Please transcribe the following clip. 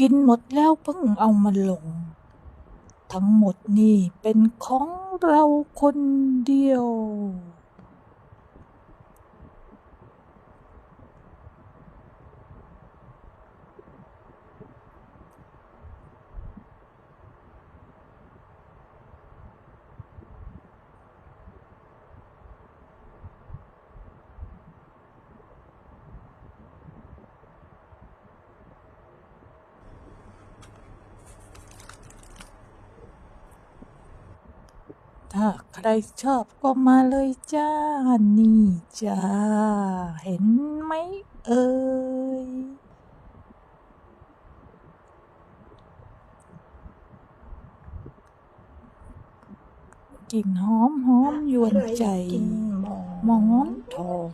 กินหมดแล้วเพิ่งเอามาลง ทั้งหมดนี่เป็นของเราคนเดียว ถ้าใครชอบก็มาเลยจ้า นี่จ้า เห็นไหมเอ่ยกลิ่นหอมหอมยวนใจกินหมอหมอนทอง